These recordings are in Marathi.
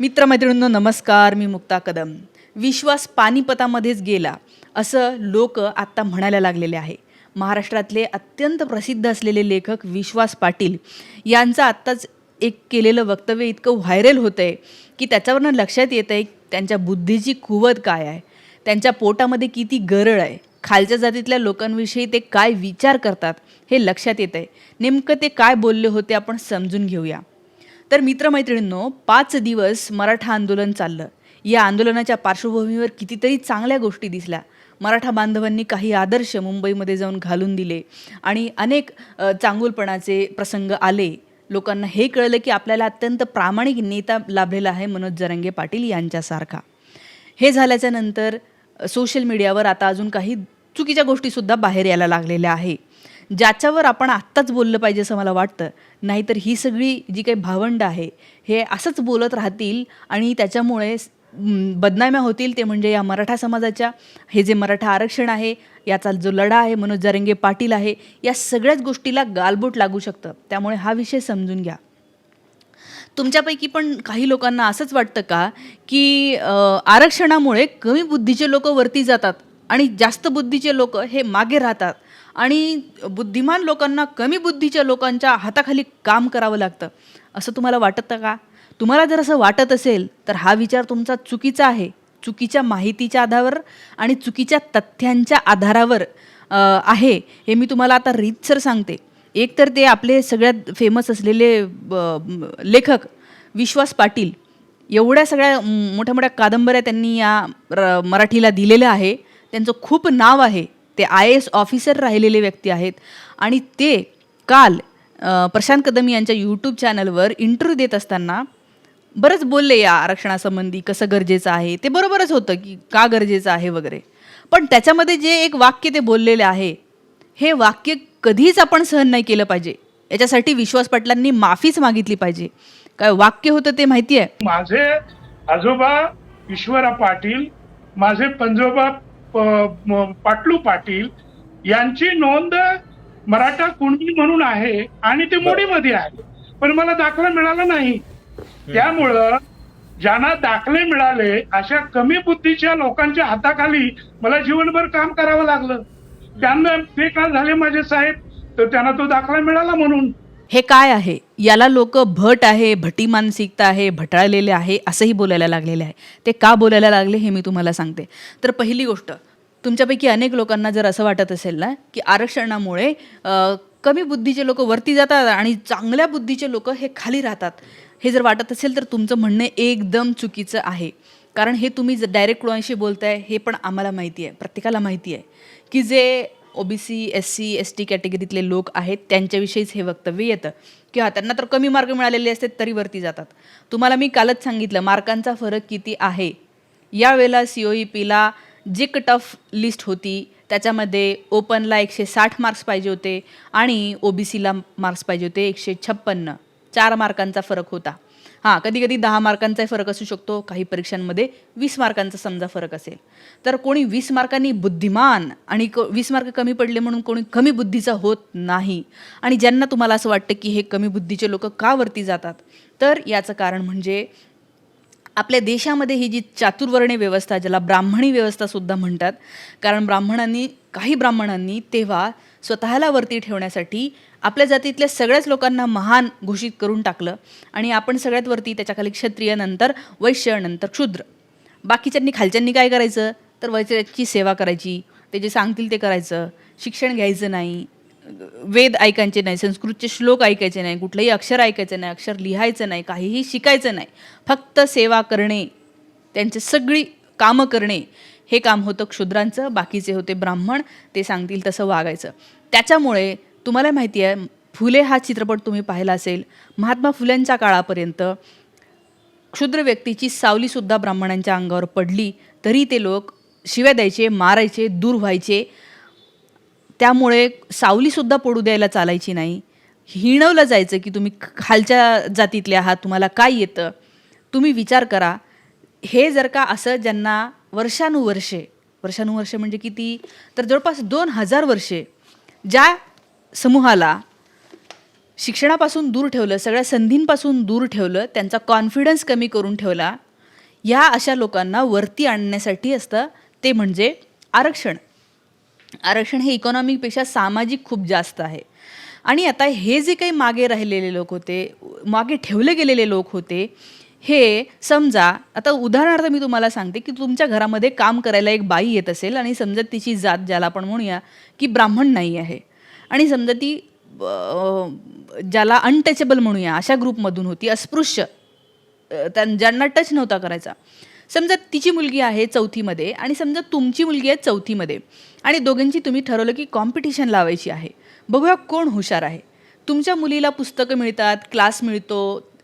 मित्रमैत्रिणींनो नमस्कार मी मुक्ता कदम. विश्वास पानिपतामध्येच गेला असं लोक आत्ता म्हणायला लागलेले आहे. महाराष्ट्रातले अत्यंत प्रसिद्ध असलेले लेखक विश्वास पाटील यांचं आत्ताच एक केलेलं वक्तव्य इतकं व्हायरल होतं आहे की त्याच्यावरनं लक्षात येतं आहे त्यांच्या बुद्धीची कुवत काय आहे त्यांच्या पोटामध्ये किती गरळ आहे खालच्या जातीतल्या लोकांविषयी ते काय विचार करतात हे लक्षात येतं आहे नेमकं ते काय बोलले होते आपण समजून घेऊया. तर मित्रमैत्रिणींनो पाच दिवस मराठा आंदोलन चाललं. या आंदोलनाच्या पार्श्वभूमीवर कितीतरी चांगल्या गोष्टी दिसल्या. मराठा बांधवांनी काही आदर्श मुंबईमध्ये जाऊन घालून दिले आणि अनेक चांगुलपणाचे प्रसंग आले. लोकांना हे कळलं की आपल्याला अत्यंत प्रामाणिक नेता लाभलेला आहे मनोज जरंगे पाटील यांच्यासारखा. हे झाल्याच्यानंतर सोशल मीडियावर आता अजून काही चुकीच्या गोष्टीसुद्धा बाहेर यायला लागलेल्या आहे. ज्याच्यावर आपण आत्ताच बोललं पाहिजे असं मला वाटतं. नाहीतर ही सगळी जी काही भावंड आहे हे असंच बोलत राहतील आणि त्याच्यामुळे बदनाम्या होतील ते म्हणजे या मराठा समाजाच्या हे जे मराठा आरक्षण आहे याचा जो लढा आहे मनोज जरंगे पाटील आहे या सगळ्याच गोष्टीला गालबोट लागू शकतं. त्यामुळे हा विषय समजून घ्या. तुमच्यापैकी पण काही लोकांना असंच वाटतं का की आरक्षणामुळे कमी बुद्धीचे लोक वरती जातात? आणि जास्त बुद्धीचे लोक हे मागे राहतात. आणि बुद्धिमान लोकांना कमी बुद्धीच्या लोकांच्या हाताखाली काम करावं लागतं. असं तुम्हाला वाटतं का? तुम्हाला जर असं वाटत असेल तर हा विचार तुमचा चुकीचा आहे. चुकीच्या माहितीच्या आधारावर आणि चुकीच्या तथ्यांच्या आधारावर आहे हे मी तुम्हाला आता रीतसर सांगते. एक तर ते आपले सगळ्यात फेमस असलेले ब- लेखक विश्वास पाटील एवढ्या सगळ्या मोठ्या मोठ्या कादंबऱ्या त्यांनी या र- मराठीला दिलेल्या आहे. त्यांचं खूप नाव आहे. ते आय एस ऑफिसर राहिलेले व्यक्ती आहेत. आणि ते काल प्रशांत कदम यांच्या यूट्यूब चॅनलवर इंटरव्ह्यू देत असताना बरंच बोलले या आरक्षणासंबंधी कसं गरजेचं आहे. ते बरोबरच होतं की का गरजेचं आहे वगैरे. पण त्याच्यामध्ये जे एक वाक्य ते बोललेले आहे हे वाक्य कधीच आपण सहन नाही केलं पाहिजे. याच्यासाठी विश्वास पाटलांनी माफीच मागितली पाहिजे. काय वाक्य होतं ते माहिती आहे? माझे आजोबा ईश्वरा पाटील माझे पंजोबा पाटलू पाटील यांची नोंद मराठा कुणबी म्हणून आहे आणि ते मोडीमध्ये आहे. पण मला दाखला मिळाला नाही. त्यामुळं ज्यांना दाखले मिळाले अशा कमी बुद्धीच्या लोकांच्या हाताखाली मला जीवनभर काम करावं लागलं. त्यांना ते का झाले माझे साहेब? तर त्यांना तो दाखला मिळाला म्हणून. हे काय आहे? याला लोक भट आहे भटी मानसिकता आहे भटाळलेले आहे असंही बोलायला लागलेले आहे. ते का बोलायला लागले हे मी तुम्हाला सांगते. तर पहिली गोष्ट तुमच्यापैकी अनेक लोकांना जर असं वाटत असेल ना की आरक्षणामुळे कमी बुद्धीचे लोक वरती जातात आणि चांगल्या बुद्धीचे लोक हे खाली राहतात हे जर वाटत असेल तर तुमचं म्हणणं एकदम चुकीचं आहे. कारण हे तुम्ही डायरेक्ट कुणाशी बोलताय हे पण आम्हाला माहिती आहे प्रत्येकाला माहिती आहे की जे OBC S C S T कॅटेगरीतले लोक आहेत त्यांच्याविषयीच हे वक्तव्य येतं. किंवा त्यांना तर कमी मार्क मिळालेले असते तरी वरती जातात. तुम्हाला मी कालच सांगितलं मार्कांचा फरक किती आहे? यावेळेला सी ओ ई पीला जी कट ऑफ लिस्ट होती त्याच्यामध्ये ओपनला एकशे साठ मार्क्स पाहिजे होते आणि ओ बी सीला मार्क्स पाहिजे होते एकशे छप्पन्न. चार मार्कांचा फरक होता. हां कधी कधी दहा मार्कांचाही फरक असू शकतो काही परीक्षांमध्ये वीस मार्कांचा समजा फरक असेल. तर कोणी वीस मार्कांनी बुद्धिमान आणि क वीस मार्क कमी पडले म्हणून कोणी कमी बुद्धीचा होत नाही. आणि ज्यांना तुम्हाला असं वाटतं की हे कमी बुद्धीचे लोक का वरती जातात? तर याचं कारण म्हणजे आपल्या देशामध्ये ही जी चातुर्वर्ण्य व्यवस्था ज्याला ब्राह्मणी व्यवस्था सुद्धा म्हणतात कारण ब्राह्मणांनी काही ब्राह्मणांनी तेव्हा स्वतःला वरती ठेवण्यासाठी आपल्या जातीतल्या सगळ्याच लोकांना महान घोषित करून टाकलं आणि आपण सगळ्यात वरती त्याच्याखाली क्षत्रिय नंतर वैश्य नंतर क्षुद्र. बाकीच्यांनी खालच्यांनी काय करायचं? तर वैश्याची सेवा करायची ते जे सांगतील ते करायचं. शिक्षण घ्यायचं नाही वेद ऐकायचे नाही संस्कृतचे श्लोक ऐकायचे नाही कुठलंही अक्षर ऐकायचं नाही अक्षर लिहायचं नाही काहीही शिकायचं नाही. फक्त सेवा करणे त्यांचे सगळी कामं करणे हे काम होतं क्षुद्रांचं बाकीचे होते ब्राह्मण ते सांगतील तसं वागायचं. त्याच्यामुळे तुम्हाला माहिती आहे फुले हा चित्रपट तुम्ही पाहिला असेल महात्मा फुल्यांच्या काळापर्यंत क्षुद्र व्यक्तीची सावलीसुद्धा ब्राह्मणांच्या अंगावर पडली तरी ते लोक शिव्या द्यायचे मारायचे दूर व्हायचे. त्यामुळे सावलीसुद्धा पडू द्यायला चालायची नाही. हिणवलं जायचं की तुम्ही खालच्या जातीतले आहात तुम्हाला काय येतं? तुम्ही विचार करा. हे जर का असं ज्यांना वर्षानुवर्षे वर्षानुवर्षे म्हणजे किती? तर जवळपास दोन हजार वर्षे ज्या समूहाला शिक्षणापासून दूर ठेवलं सगळ्या संधींपासून दूर ठेवलं त्यांचा कॉन्फिडन्स कमी करून ठेवला या अशा लोकांना वरती आणण्यासाठी असतं ते म्हणजे आरक्षण. आरक्षण हे इकॉनॉमिकपेक्षा सामाजिक खूप जास्त आहे. आणि आता हे जे काही मागे राहिलेले लोक होते मागे ठेवले गेलेले लोक होते हे समजा आता उदाहरणार्थ मी तुम्हाला सांगते की तुमच्या घरामध्ये काम करायला एक बाई येत असेल आणि समजा तिची जात ज्याला आपण म्हणूया की ब्राह्मण नाही आहे. आणि समजा ती ज्याला अनटचेबल म्हणूया अशा ग्रुपमधून होती अस्पृश्य त्यां ज्यांना टच नव्हता करायचा. समजा तिची मुलगी आहे चौथीमध्ये आणि समजा तुमची मुलगी आहे चौथीमध्ये. आणि दोघांची तुम्ही ठरवलं की कॉम्पिटिशन लावायची आहे. बघूया कोण हुशार आहे. तुमच्या मुलीला पुस्तकं मिळतात क्लास मिळतो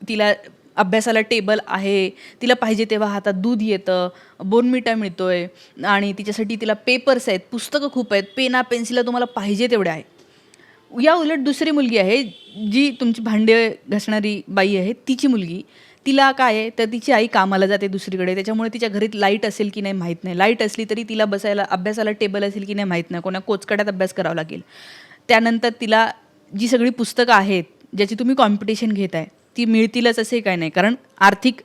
तिला अभ्यासाला टेबल आहे तिला पाहिजे तेव्हा हातात दूध येतं बोनमिटा आहे आणि तिच्यासाठी तिला पेपर्स आहेत पुस्तकं खूप आहेत पेना पेन्सिला तुम्हाला पाहिजे तेवढ्या आहे. या उलट दुसरी मुलगी आहे जी तुमची भांडे घासणारी बाई आहे तिची मुलगी. तिला काय आहे तर तिची आई कामाला जाते दुसरीकडे त्याच्यामुळे तिच्या घरीत लाइट असेल की नाही माहीत नाही. लाइट असली तरी तिला बसायला अभ्यासाला टेबल असेल की नाही माहीत नाही कोणा कोचकड्यात अभ्यास करावा लागेल. त्यानंतर तिला जी सगळी पुस्तकं आहेत ज्याची तुम्ही कॉम्पिटिशन घेत आहे ती मिळतीलच असे काय नाही. कारण आर्थिक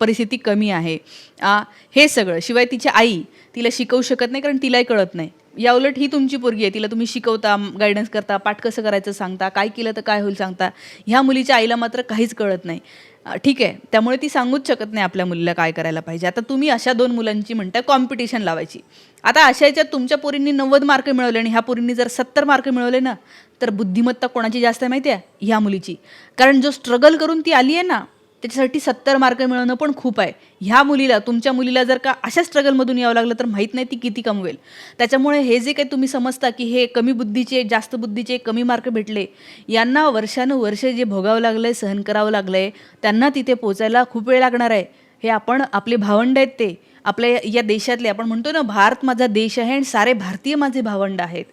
परिस्थिती कमी आहे. आ, हे सगळं शिवाय तिची आई तिला शिकवू शकत नाही कारण तिलाही कळत नाही. या उलट ही तुमची पोरगी आहे तिला तुम्ही शिकवता गायडन्स करता पाठ कसं करायचं सांगता काय केलं तर काय होईल सांगता ह्या मुलीच्या आईला मात्र काहीच कळत नाही. ठीक आहे. त्यामुळे ती सांगूच शकत नाही आपल्या मुलीला काय करायला पाहिजे. आता तुम्ही अशा दोन मुलांची म्हणताय कॉम्पिटिशन लावायची. आता अशा याच्यात तुमच्या पोरींनी नव्वद मार्क मिळवले आणि ह्या पोरींनी जर सत्तर मार्क मिळवले ना तर बुद्धिमत्ता कोणाची जास्त आहे माहिती आहे? ह्या मुलीची. कारण जो स्ट्रगल करून ती आली आहे ना त्याच्यासाठी सत्तर मार्क मिळवणं पण खूप आहे. ह्या मुलीला तुमच्या मुलीला जर का अशा स्ट्रगलमधून यावं लागलं तर माहीत नाही ती किती कमवेल. त्याच्यामुळे हे जे काही तुम्ही समजता की हे कमी बुद्धीचे जास्त बुद्धीचे कमी मार्क भेटले यांना वर्षानुवर्ष जे भोगावं लागलं आहे सहन करावं लागलं आहे त्यांना तिथे पोचायला खूप वेळ लागणार आहे. हे आपण आपले भावंड आहेत ते. आपल्या या देशातले आपण म्हणतो ना भारत माझा देश आहे आणि सारे भारतीय माझे भावंड आहेत.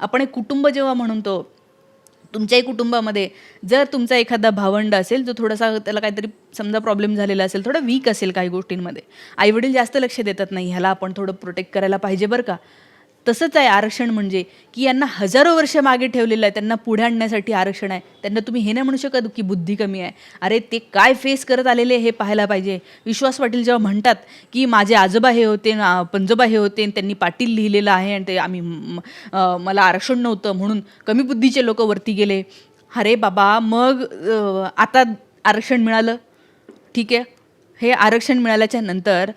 आपण एक कुटुंब जेव्हा म्हणतो तुमच्याही कुटुंबामध्ये जर तुमचा एखादा भावंड असेल जो थोडासा त्याला काहीतरी समजा प्रॉब्लेम झालेला असेल थोडा वीक असेल काही गोष्टींमध्ये आईवडील जास्त लक्ष देतात नाही ह्याला आपण थोडं प्रोटेक्ट करायला पाहिजे बरं का? तसंच आहे आरक्षण म्हणजे की यांना हजारो वर्ष मागे ठेवलेलं आहे त्यांना पुढे आणण्यासाठी आरक्षण आहे. त्यांना तुम्ही हे नाही म्हणू शकत की बुद्धी कमी आहे. अरे ते काय फेस करत आलेले हे पाहायला पाहिजे. विश्वास पाटील जेव्हा म्हणतात की माझे आजोबा हे होते ना, पंजोबा हे होते आणि त्यांनी पाटील लिहिलेलं आहे आणि ते आम्ही मला आरक्षण नव्हतं म्हणून कमी बुद्धीचे लोक वरती गेले. अरे बाबा मग आता आरक्षण मिळालं? ठीक आहे. हे आरक्षण मिळाल्याच्या नंतर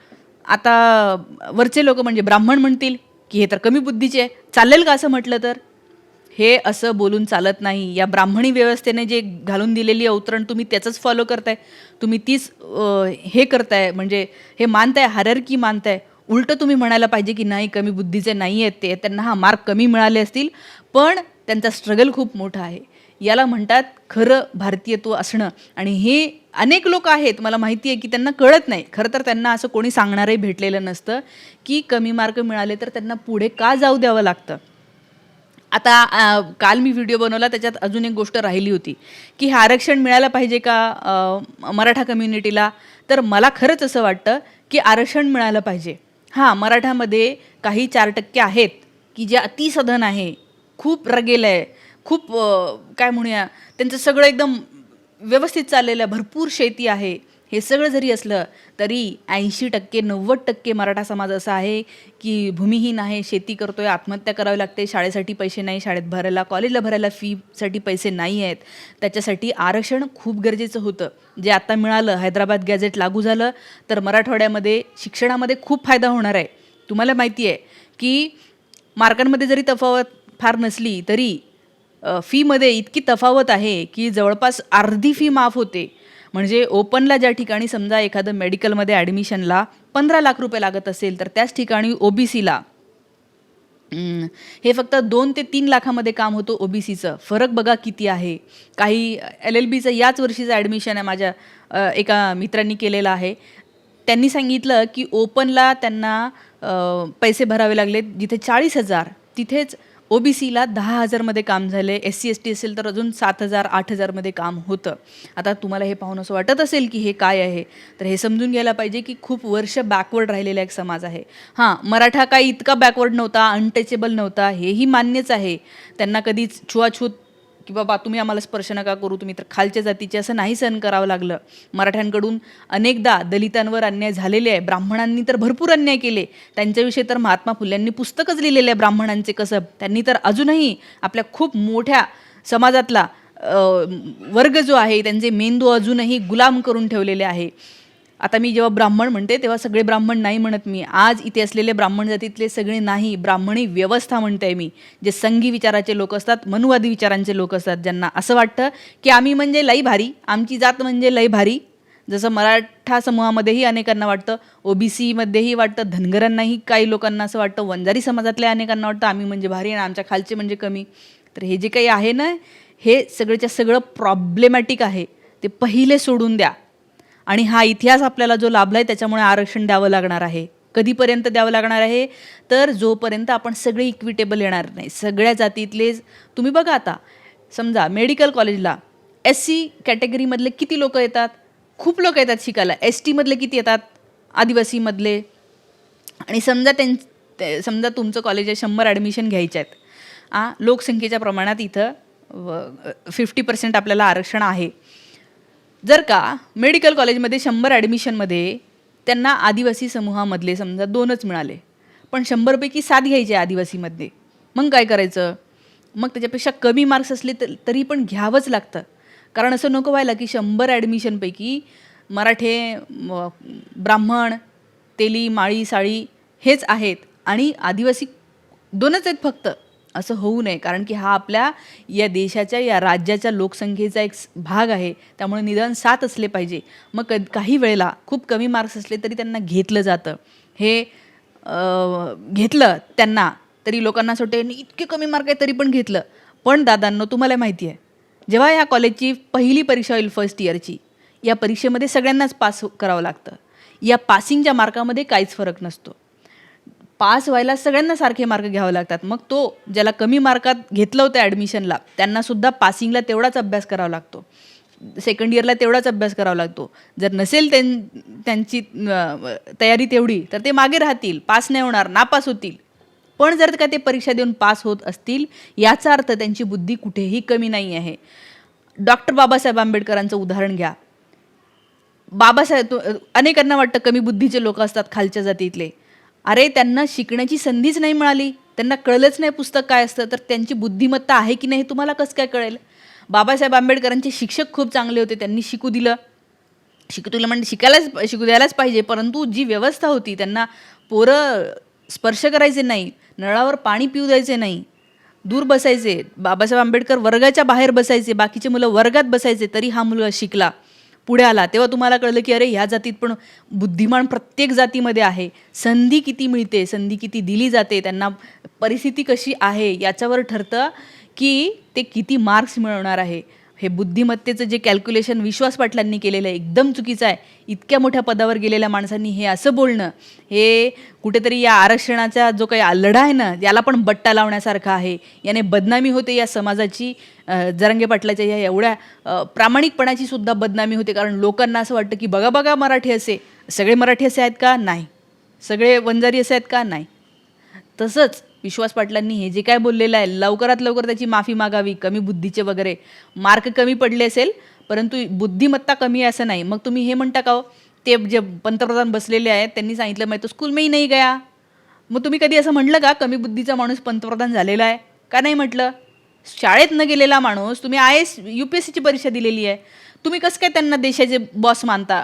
आता वरचे लोक म्हणजे ब्राह्मण म्हणतील. की हे तर कमी बुद्धीचे आहे. चालेल का असं म्हटलं तर? हे असं बोलून चालत नाही. या ब्राह्मणी व्यवस्थेने जे घालून दिलेली अवतरण तुम्ही त्याचंच फॉलो करताय. तुम्ही तीच हे करताय. म्हणजे हे मानताय हररकी मानताय. उलटं तुम्ही म्हणायला पाहिजे की नाही कमी बुद्धीचे नाही आहेत ते. त्यांना हा मार्क कमी मिळाले असतील. पण त्यांचा स्ट्रगल खूप मोठा आहे. याला म्हणतात खरं भारतीयत्व असणं. आणि हे अनेक लोक आहेत मला माहिती आहे की त्यांना कळत नाही. खरं तर त्यांना असं कोणी सांगणारही भेटलेलं नसतं की कमी मार्क मिळाले तर त्यांना पुढे का जाऊ द्यावं लागतं? आता काल मी व्हिडिओ बनवला त्याच्यात अजून एक गोष्ट राहिली होती की हे आरक्षण मिळायला पाहिजे का मराठा कम्युनिटीला तर मला खरंच असं वाटतं की आरक्षण मिळालं पाहिजे. हां मराठामध्ये काही चार टक्के आहेत की जे अतिसधन आहे खूप रगेलं आहे खूप काय म्हणूया त्यांचं सगळं एकदम व्यवस्थित चाललेलं आहे भरपूर शेती आहे. हे सगळं जरी असलं तरी ऐंशी टक्के नव्वद टक्के मराठा समाज असा आहे की भूमिहीन आहे शेती करतोय आत्महत्या करावी लागते शाळेसाठी पैसे नाही शाळेत भरायला कॉलेजला भरायला फीसाठी पैसे नाही आहेत. त्याच्यासाठी आरक्षण खूप गरजेचं होतं. जे आता मिळालं हैदराबाद गॅझेट लागू झालं तर मराठवाड्यामध्ये शिक्षणामध्ये खूप फायदा होणार आहे. तुम्हाला माहिती आहे की मार्कांमध्ये जरी तफावत फार नसली तरी फीमध्ये इतकी तफावत आहे की जवळपास अर्धी फी माफ होते. म्हणजे ओपनला ज्या ठिकाणी समजा एखादं मेडिकलमध्ये ॲडमिशनला पंधरा लाख रुपये लागत असेल तर त्याच ठिकाणी ओ बी सीला हे फक्त दोन ते तीन लाखामध्ये काम होतं ओ बी सीचं फरक बघा किती आहे. काही एल एल बीचं याच वर्षीचं ॲडमिशन आहे माझ्या एका मित्रांनी केलेलं आहे. त्यांनी सांगितलं की ओपनला त्यांना पैसे भरावे लागले जिथे चाळीस हजार तिथेच ओ बी सीला दहा हजारमध्ये काम झाले एस सी एस टी असेल तर अजून सात हजार आठ हजारमध्ये काम होतं. आता तुम्हाला हे पाहून असं वाटत असेल की हे काय आहे तर हे समजून घ्यायला पाहिजे की खूप वर्ष बॅकवर्ड राहिलेला एक समाज आहे. हां मराठा काही इतका बॅकवर्ड नव्हता अनटचेबल नव्हता हेही मान्यच आहे. त्यांना कधीच छुआछूत की बाबा तुम्ही आम्हाला स्पर्श नका करू तुम्ही तर खालच्या जातीचे असं नाही सहन करावं लागलं. मराठ्यांकडून अनेकदा दलितांवर अन्याय झालेले आहे. ब्राह्मणांनी तर भरपूर अन्याय केले. त्यांच्याविषयी तर महात्मा फुल्यांनी पुस्तकच लिहिलेलं आहे ब्राह्मणांचे कसब त्यांनी तर अजूनही आपल्या खूप मोठ्या समाजातला वर्ग जो आहे त्यांचे मेंदू अजूनही गुलाम करून ठेवलेले आहे. आता मी जेव्हा ब्राह्मण म्हणते तेव्हा सगळे ब्राह्मण नाही म्हणत मी. आज इथे असलेले ब्राह्मण जातीतले सगळे नाही ब्राह्मणी व्यवस्था म्हणते मी. जे संघी विचाराचे लोक असतात मनुवादी विचारांचे लोक असतात ज्यांना असं वाटतं की आम्ही म्हणजे लई भारी आमची जात म्हणजे लई भारी. जसं मराठा समूहामध्येही अनेकांना वाटतं ओबीसीमध्येही वाटतं धनगरांनाही काही लोकांना असं वाटतं वंजारी समाजातल्या अनेकांना वाटतं आम्ही म्हणजे भारी आणि आमच्या खालचे म्हणजे कमी. तर हे जे काही आहे ना हे सगळ्याच्या सगळं प्रॉब्लेमॅटिक आहे. ते पहिले सोडून द्या. आणि हा इतिहास आपल्याला जो लाभला आहे त्याच्यामुळे आरक्षण द्यावं लागणार आहे. कधीपर्यंत द्यावं लागणार आहे? तर जोपर्यंत आपण सगळे इक्विटेबल येणार नाही. सगळ्या जातीतले तुम्ही बघा आता. समजा मेडिकल कॉलेजला एस सी कॅटेगरीमधले किती लोक येतात? खूप लोक येतात शिकायला. एस टीमधले किती येतात? आदिवासीमधले आणि समजा त्यां ते- समजा तुमचं कॉलेज आहे शंभर ॲडमिशन घ्यायचे आहेत. आ लोकसंख्येच्या प्रमाणात इथं फिफ्टी पर्सेंट आपल्याला आरक्षण आहे. जर का मेडिकल कॉलेजमध्ये शंभर ॲडमिशनमध्ये त्यांना आदिवासी समूहामधले समजा दोनच मिळाले पण शंभरपैकी सात घ्यायचे आदिवासीमध्ये मग काय करायचं? मग त्याच्यापेक्षा कमी मार्क्स असले तर तरी पण घ्यावंच लागतं. कारण असं नको व्हायला की शंभर ॲडमिशनपैकी मराठे ब्राह्मण तेली माळी साळी हेच आहेत आणि आदिवासी दोनच आहेत फक्त. असं होऊ नये. कारण की हा आपल्या या देशाच्या या राज्याच्या लोकसंख्येचा एक भाग आहे. त्यामुळे निदान सात असले पाहिजे. मग क काही वेळेला खूप कमी मार्क्स असले तरी त्यांना घेतलं जातं. हे घेतलं त्यांना तरी लोकांना असं वाटते इतके कमी मार्क आहे तरी पण घेतलं. पण दादांनो तुम्हाला माहिती आहे. जेव्हा या कॉलेजची पहिली परीक्षा होईल फर्स्ट इयरची या परीक्षेमध्ये सगळ्यांनाच पास करावं लागतं. या पासिंगच्या मार्कामध्ये काहीच फरक नसतो. पास व्हायला सगळ्यांना सारखे मार्क घ्यावे लागतात. मग तो ज्याला कमी मार्कात घेतलं होतं ॲडमिशनला त्यांना सुद्धा पासिंगला तेवढाच अभ्यास करावा लागतो. सेकंड इयरला तेवढाच अभ्यास करावा लागतो. जर नसेल त्यां त्यांची तयारी तेवढी तर ते मागे राहतील पास नाही होणार नापास होतील. पण जर का ते परीक्षा देऊन पास होत असतील याचा अर्थ त्यांची बुद्धी कुठेही कमी नाही आहे. डॉक्टर बाबासाहेब आंबेडकरांचं उदाहरण घ्या. बाबासाहेब अनेकांना वाटतं कमी बुद्धीचे लोक असतात खालच्या जातीतले. अरे त्यांना शिकण्याची संधीच नाही मिळाली. त्यांना कळलंच नाही पुस्तक काय असतं. तर त्यांची बुद्धिमत्ता आहे की नाही तुम्हाला कसं काय कळेल? बाबासाहेब आंबेडकरांचे शिक्षक खूप चांगले होते. त्यांनी शिकू दिलं. शिकू दिलं म्हणजे शिकायलाच शिकू द्यायलाच पाहिजे. परंतु जी व्यवस्था होती त्यांना पोरं स्पर्श करायचे नाही नळावर पाणी पिऊ द्यायचे नाही दूर बसायचे. बाबासाहेब आंबेडकर वर्गाच्या बाहेर बसायचे बाकीचे मुलं वर्गात बसायचे तरी हा मुलगा शिकला. पुढे आला तेव्हा तुम्हाला कळलं की अरे ह्या जातीत पण बुद्धिमान प्रत्येक जातीमध्ये आहे. संधी किती मिळते संधी किती दिली जाते त्यांना परिस्थिती कशी आहे याच्यावर ठरतं की ते किती मार्क्स मिळवणार आहे. हे बुद्धिमत्तेचं जे कॅल्क्युलेशन विश्वास पाटलांनी केलेलं आहे एकदम चुकीचं आहे. इतक्या मोठ्या पदावर गेलेल्या माणसांनी हे असं बोलणं हे कुठेतरी या आरक्षणाचा जो काही लढा आहे ना याला पण बट्टा लावण्यासारखा आहे. याने बदनामी होते या समाजाची जरंगे जरांगे पाटलाच्या या एवढ्या प्रामाणिकपणाची सुद्धा बदनामी होते. कारण लोकांना असं वाटतं की बघा बघा मराठी असे. सगळे मराठी असे आहेत का? नाही. सगळे वंजारी असे आहेत का? नाही. तसंच विश्वास पाटलांनी हे जे काय बोललेलं आहे लवकरात लवकर त्याची माफी मागावी कमी बुद्धीचे वगैरे. मार्क कमी पडले असेल परंतु बुद्धिमत्ता कमी आहे असं नाही. मग तुम्ही हे म्हणता का हो? ते जे पंतप्रधान बसलेले आहेत त्यांनी सांगितलं माहिती स्कूल में नाही गया. मग तुम्ही कधी असं म्हटलं का कमी बुद्धीचा माणूस पंतप्रधान झालेला आहे? का नाही म्हटलं? शाळेत न गेलेला माणूस तुम्ही I S U P S सीची परीक्षा दिलेली आहे. तुम्ही कसं काय त्यांना देशाचे बॉस मानता?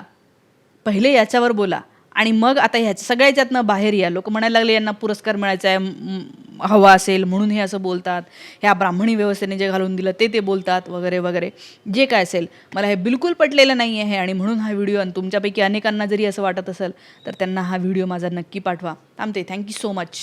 पहिले याच्यावर बोला. आणि मग आता ह्या सगळ्या याच्यातनं बाहेर या लोक म्हणायला लागले यांना पुरस्कार मिळायचा आहे हवा असेल म्हणून हे असं बोलतात. ह्या ब्राह्मणी व्यवस्थेने जे घालून दिलं ते ते बोलतात वगैरे वगैरे. जे काय असेल. मला हे बिलकुल पटलेलं नाही आहे आणि म्हणून हा व्हिडिओ आणि तुमच्यापैकी अनेकांना जरी असं वाटत असेल तर त्यांना हा व्हिडिओ माझा नक्की पाठवा. थांबते. Thank you so much